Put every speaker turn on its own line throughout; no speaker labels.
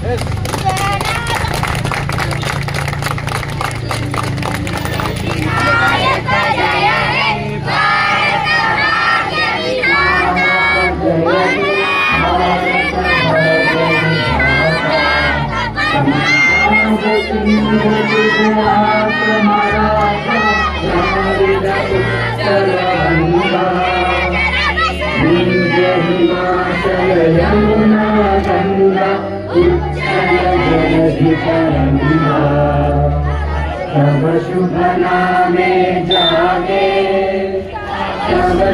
Yeah.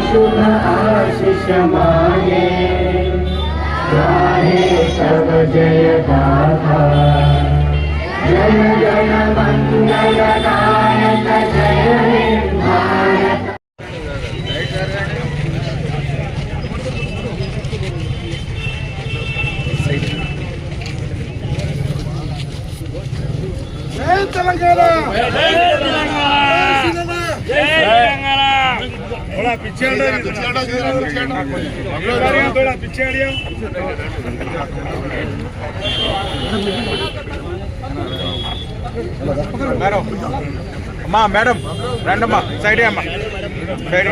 शुभ आशिष मागे गाहे तव जय गाथा जन जन मंगल गायक जय
తెలంగాణ थोड़ा पीछे हटो थोड़ा पीछे हटियो
మేడం అమ్మా మేడం రండమ్మా సైడ్ అమ్మా సైడ్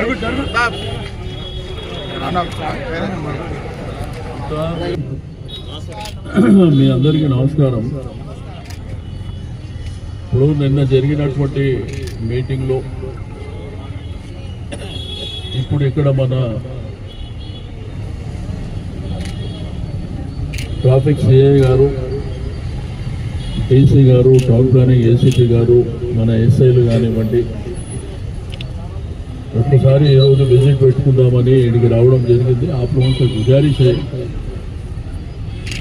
మీ అందరికీ నమస్కారం ఇప్పుడు నిన్న జరిగినటువంటి మీటింగ్లో ఇప్పుడు ఇక్కడ మన ట్రాఫిక్ సిఐ గారు ఏసీ గారు టౌన్ ప్లానింగ్ ఏసీపీ గారు మన ఎస్ఐలు కానివ్వండి ఒక్కసారి ఈరోజు విజిట్ పెట్టుకుందామని ఇక్కడికి రావడం జరిగింది आप लोगों से गुजारिश है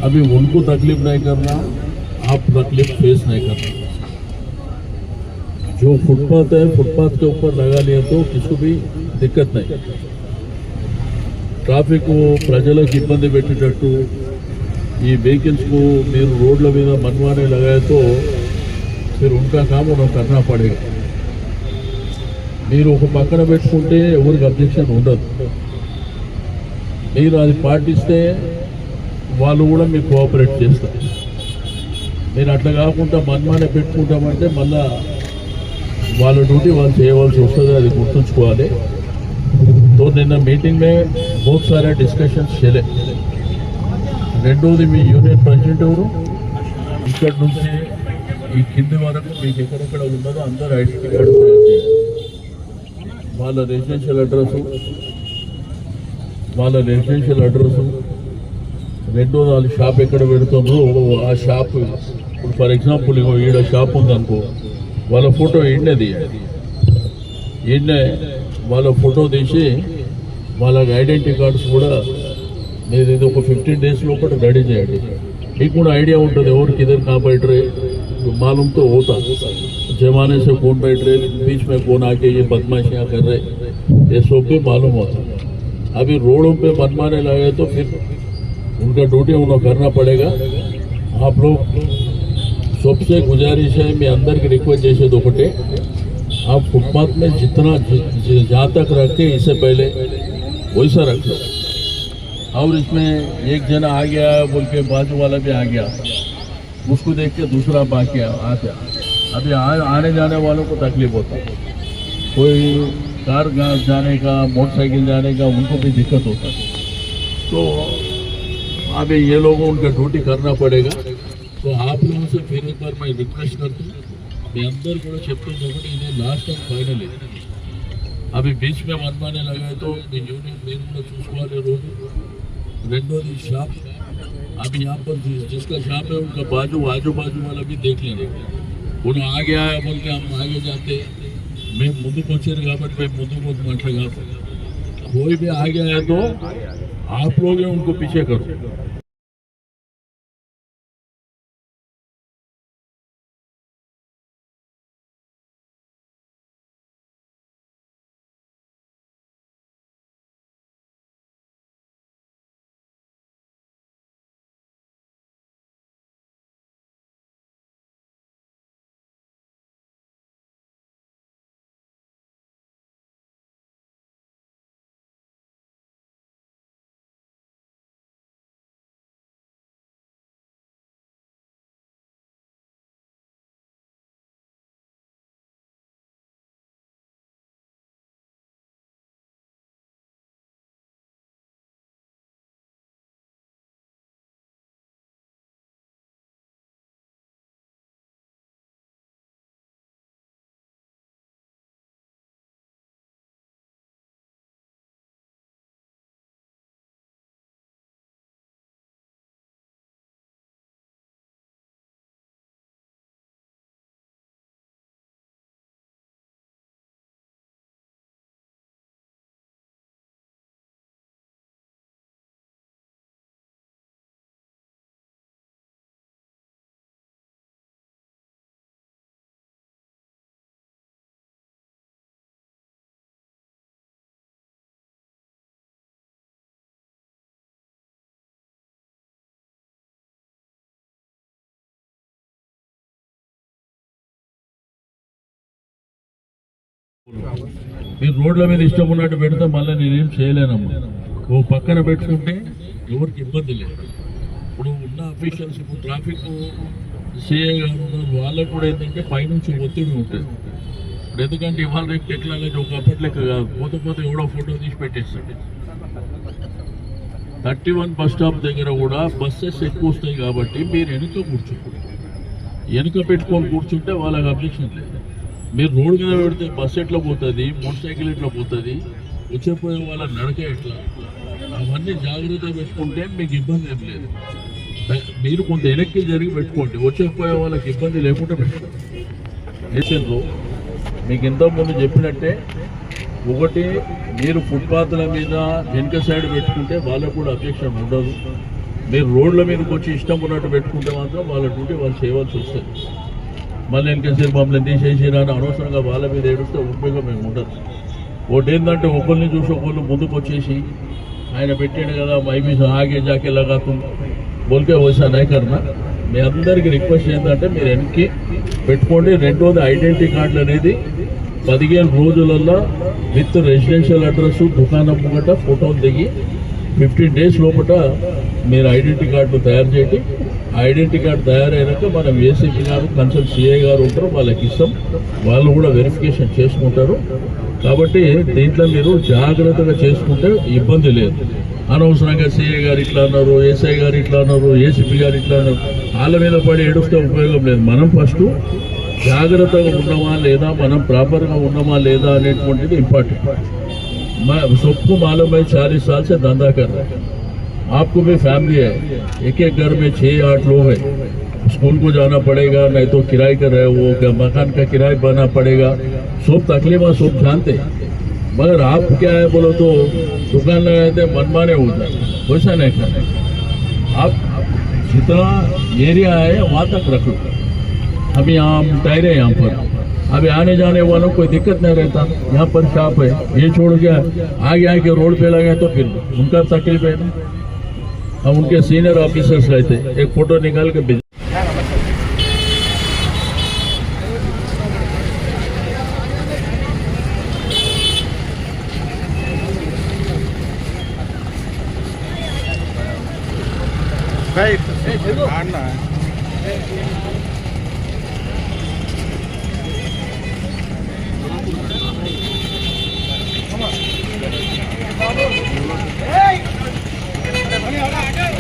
अभी उनको तकलीफ नहीं करना आप तकलीफ फेस नहीं करना जो फुटपाथ है फुटपाथ के ऊपर लगा लिया तो किसी भी दिक्कत नहीं ట్రాఫిక్ ప్రజలకు ఇబ్బంది పెట్టేటట్టు ఈ వెహికల్స్కు మీరు రోడ్ల మీద మనవానే లగాయతో మీరు ఉన్కా కామ్ ఉన్నా కర్నా పడేగా మీరు ఒక పక్కన పెట్టుకుంటే ఎవరికి అబ్జెక్షన్ ఉండదు మీరు అది పాటిస్తే వాళ్ళు కూడా మీకు కోఆపరేట్ చేస్తారు మీరు అట్లా కాకుండా మన్మానే పెట్టుకుంటామంటే మళ్ళా వాళ్ళ డ్యూటీ వాళ్ళు చేయవలసి వస్తుంది అది గుర్తుంచుకోవాలి. సో నిన్న మీటింగ్ మే బహుత్ డిస్కషన్స్ చేయలే. రెండోది మీ యూనియన్ ప్రెసిడెంట్ ఎవరు? ఇక్కడ నుంచి ఈ కింది వరకు మీకు ఎక్కడెక్కడ ఉన్నదో అందరు ఐడెంటిటీ కార్డు వాళ్ళ రెసిడెన్షియల్ అడ్రస్ వాళ్ళ రెసిడెన్షియల్ అడ్రస్ రెండో వాళ్ళ షాప్ ఎక్కడ పెడుతుందో ఆ షాప్ ఇప్పుడు ఫర్ ఎగ్జాంపుల్ ఇగో ఈడ షాప్ ఉందనుకో వాళ్ళ ఫోటో ఈడనే ఈడనే వాళ్ళ ఫోటో తీసి వాళ్ళకి ఐడెంటిటీ కార్డ్స్ కూడా మీరు ఇది ఒక ఫిఫ్టీన్ డేస్ లోపల రెడీ చేయండి మీకు కూడా ఐడియా ఉంటుంది ఎవరికి ఇద్దరు కాపాడరే मालूम तो होता जमाने से कौन बैठ रहे बीच में कौन आके ये बदमाशियां कर रहे ये सब भी मालूम होता अभी रोडों पे बनवाने लगे तो फिर उनका ड्यूटी उन्हें करना पड़ेगा आप लोग सबसे गुजारिश है मैं अंदर की रिक्वेस्ट जैसे दोपटे आप फुटपाथ में जितना जहाँ तक रखे इससे पहले वैसा रखो और इसमें एक जना आ गया बोल के बाजू वाला भी आ गया। उसको देख के दूसरा बाकी आ गया। अभी आ, आने जाने वालों को तकलीफ़ होता है। कोई कार जाने का मोटरसाइकिल जाने का उनको भी दिक्कत होता है। तो अभी ये लोगों उनका ड्यूटी करना पड़ेगा। तो आप लोगों से फिर एक बार मैं रिक्वेस्ट करता हूँ మీ అందరు కూడా చెప్తుంది ఒకటి ఇదే లాస్ట్ అండ్ ఫైనల్ అవి బీచ్ में मनमाने लगाए तो మీ యూనియన్ మీరు కూడా చూసుకోవాలి రోజు రెండోది షాప్ अभी यहाँ पर जिस- जिसका शॉप है उनका बाजू आजू बाजू वाला भी देख लेंगे उन्हें आ गया है बोल के हम आगे जाते మేము ముందుకు వచ్చారు కాబట్టి మేము ముందుకు పోతున్నట్లు కాదు कोई भी आ गया है तो आप लोग ही उनको पीछे करो మీరు రోడ్ల మీద ఇష్టం ఉన్నట్టు పెడితే మళ్ళీ నేనేం చేయలేనమ్మా. ఓ పక్కన పెట్టుకుంటే ఎవరికి ఇబ్బంది లేదు. ఇప్పుడు ఉన్న అఫీషియల్స్ ఇప్పుడు ట్రాఫిక్ సిఐ వాళ్ళకు కూడా ఏంటంటే పైనుంచి ఒత్తిడి ఉంటుంది. ఇప్పుడు ఎందుకంటే ఇవాళ రేపు టెక్నాలజీ ఒక అప్పట్లెక్క కాదు. పోతే పోతే ఎవడో ఫోటో తీసి పెట్టేస్తాడు. థర్టీ వన్ బస్ స్టాప్ దగ్గర కూడా బస్సెస్ ఎక్కువ వస్తాయి కాబట్టి మీరు వెనుక కూర్చోండి. వెనుక పెట్టుకొని కూర్చుంటే వాళ్ళకి అబ్జెక్షన్ లేదు. మీరు రోడ్డు మీద పెడితే బస్సు ఎట్లా పోతుంది? మోటార్ సైకిల్ ఎట్లా పోతుంది? వచ్చేపోయే వాళ్ళ నడక ఎట్లా? అవన్నీ జాగ్రత్త పెట్టుకుంటే మీకు ఇబ్బంది ఏం లేదు. మీరు కొంత వెనక్కి జరిగి పెట్టుకోండి. వచ్చేపోయే వాళ్ళకి ఇబ్బంది లేకుండా పెట్టుకోండి. దేశంలో మీకు ఇంతకుముందు చెప్పినట్టే ఒకటి మీరు ఫుట్పాత్ల మీద వెనుక సైడ్ పెట్టుకుంటే వాళ్ళకు కూడా అబ్జెక్షన్ ఉండదు. మీరు రోడ్ల మీదకి వచ్చి ఇష్టం ఉన్నట్టు పెట్టుకుంటే మాత్రం వాళ్ళ డ్యూటీ వాళ్ళు చేయవలసి వస్తుంది. మళ్ళీ వెనకసేపు మమ్మల్ని తీసేసిరా అని అనవసరంగా వాళ్ళ మీద ఏడుస్తే ఉపయోగం మేము ఉండదు ఒకటి ఏంటంటే ఒకరిని చూసి ఒకళ్ళు ముందుకు వచ్చేసి ఆయన పెట్టాడు కదా మైబీ ఆగే జాకే లగాతు బోల్కే వసా నైకర్నా మీ అందరికి రిక్వెస్ట్ ఏంటంటే మీరు వెనక్కి పెట్టుకోండి రెండోది ఐడెంటిటీ కార్డులు అనేది పదిహేను రోజులలో విత్ రెసిడెన్షియల్ అడ్రస్ దుకాణం ముంగట ఫోటోలు దిగి ఫిఫ్టీన్ డేస్ లోపల మీరు ఐడెంటిటీ కార్డు తయారు చేయండి ఐడెంటిటీ కార్డు తయారైనాక మనం ఏసీపీ గారు కన్సల్ సిఐ గారు ఉంటారు వాళ్ళకి ఇస్తాం. వాళ్ళు కూడా వెరిఫికేషన్ చేసుకుంటారు. కాబట్టి దీంట్లో మీరు జాగ్రత్తగా చేసుకుంటే ఇబ్బంది లేదు. అనవసరంగా సిఐ గారు ఇట్లా అన్నారు ఎస్ఐ గారు ఇట్లా అన్నారు ఏసీపీ గారు ఇట్లా అన్నారు. వాళ్ళ మీద పడి ఏడుస్తే ఉపయోగం లేదు. మనం ఫస్ట్ జాగ్రత్తగా ఉన్నామా లేదా మనం ప్రాపర్గా ఉన్నామా లేదా అనేటువంటిది ఇంపార్టెంట్. మా సొప్పు మాలమై చాలీసాల్సే దందాకర్ आपको भी फैमिली है। एक एक घर में छः आठ लोग हैं। स्कूल को जाना पड़ेगा, नहीं तो किराए कर रहे वो मकान का किराया भरना पड़ेगा। सब तकलीफ़ सब जानते मगर आप क्या है बोलो तो दुकान लगाए थे, मनमाने होता है वैसा नहीं करना आप जितना एरिया है, वहाँ तक रख अभी यहाँ हम ठहरे यहाँ पर। अभी आने जाने वालों कोई दिक्कत नहीं रहता। यहाँ पर शॉप है। ये छोड़ गया। आगे आके रोड पे लगे तो फिर उनका तकलीफ़ है ना। हम उनके सीनियर ऑफिसर्स रहे थे एक फ़ोटो निकाल के भेज
Hey!
เดี๋ยวหลัง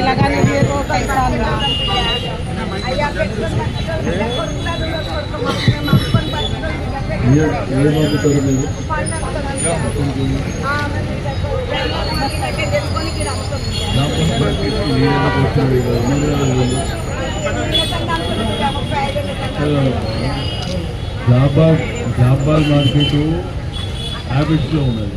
लगाने दिए तो पैसा अन्ना
ये ये बात करो मेरे నా పుస్తకం నేను కూర్చొని జాబాగ్ జాబాగ్ మార్కెట్ హ్యాబిట్స్లో ఉన్నది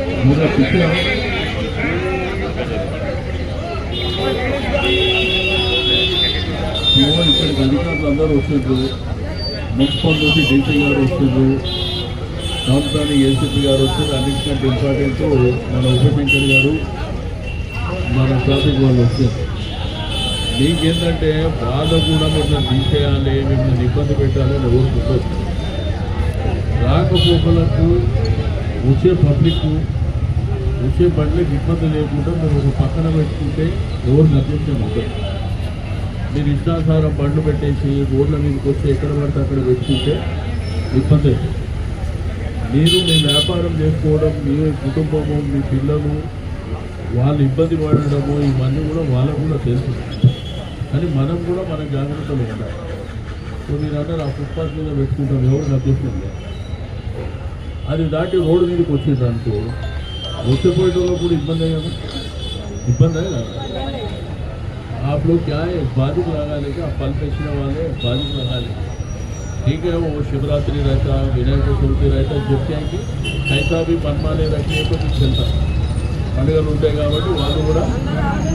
మూడో పిక్లో ఇక్కడికి అధికారులు అందరూ వచ్చారు మున్సిపల్ నుంచి డీసీ గారు వచ్చారు రాజధాని ఏసీపీ గారు వచ్చారు అన్నిటికంటే ఇంపార్టెంట్ మన ఉపశంకర్ గారు మన ట్రాఫిక్ వాళ్ళు వచ్చారు మీకేంటంటే బాధ కూడా మిమ్మల్ని తీసేయాలి మిమ్మల్ని ఇబ్బంది పెట్టాలని ఎవరు రాకపోకలకు వచ్చే పబ్లిక్ వచ్చే బండ్లకు ఇబ్బంది లేకుండా మేము ఒక పక్కన పెట్టుకుంటే ఎవరు నిర్దేశం ఉంటుంది మీరు ఇష్టాసారం బండ్లు పెట్టేసి రోడ్ల మీదకి వచ్చి ఎక్కడ పడితే అక్కడ పెట్టుకుంటే ఇబ్బంది అవుతుంది. మీరు మీ వ్యాపారం చేసుకోవడం మీ కుటుంబము మీ పిల్లలు వాళ్ళు ఇబ్బంది పడడము ఇవన్నీ కూడా వాళ్ళకు కూడా తెలుసు. కానీ మనం కూడా మన జాగ్రత్తలు ఉండాలి. సో మీరు అంటారు ఆ ఫుట్పాత్ మీద పెట్టుకుంటాం ఎవరు అభ్యర్థం అది దాటి రోడ్డు మీదకి వచ్చింది అనుకో వచ్చేపోయేటోళ్ళకు కూడా ఇబ్బంది కదా ఇబ్బంది కదా आप लोग क्या है बाजू लगा लेगा फल बेचने वाले बाजू लगा लेंगे ठीक है वो शिवरात्रि रहता विनायक चतुर्थी रहता जब क्या है कि कैसा भी मनमाने रखने को भी चलता పండుగలు ఉంటాయి కాబట్టి వాళ్ళు కూడా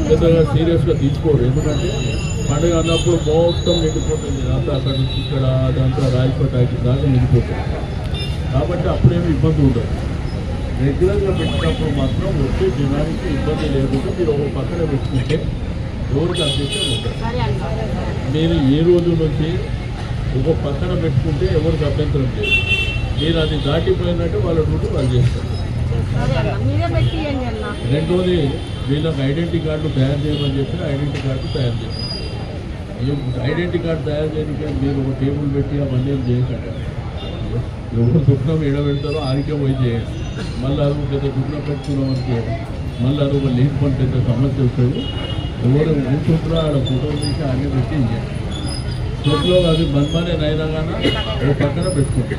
పెద్దగా సీరియస్గా తీసుకోరు ఎందుకంటే పండుగ అన్నప్పుడు మొత్తం నిండిపోతుంది అంతా అక్కడ నుంచి ఇక్కడ అదంతా రాయపటాకి దాకా నిండిపోతుంది కాబట్టి అప్పుడేమి ఇబ్బంది ఉండదు రెగ్యులర్గా పెట్టినప్పుడు మాత్రం వచ్చే జనానికి ఇబ్బంది లేకుండా మీరు ఒక పక్కన పెట్టుకుంటే ఎవరికి అభ్యర్థం ఉంటుంది నేను ఏ రోజు నుంచి ఒక పక్కన పెట్టుకుంటే ఎవరికి అభ్యంతరం లేదు. మీరు అది దాటిపోయినట్టు వాళ్ళ డ్యూటీ వాళ్ళు చేస్తారు. రెండోది వీళ్ళకి ఐడెంటిటీ కార్డు తయారు చేయమని చెప్పి ఐడెంటిటీ కార్డు తయారు చేస్తారు ఐడెంటిటీ కార్డు తయారు చేయడానికి మీరు ఒక టేబుల్ పెట్టి అవన్నీ చేయకండి ఎవరు దుఃఖం ఎడబెడతారో ఆరికే పోయి చేయండి మళ్ళీ అది పెద్ద దుఃఖం పెట్టుకున్నాం అనుకో మళ్ళీ ఒక లేని పని పెద్ద సమస్య వస్తుంది. ఎవరు కూర్చుంటారో ఆడ ఫోటోలు తీసి అన్నీ పెట్టి చేయండి చెట్లో అది బంద్ అయినా కానీ ఒక పక్కన పెట్టుకోండి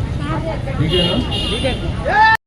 ఠీకేనా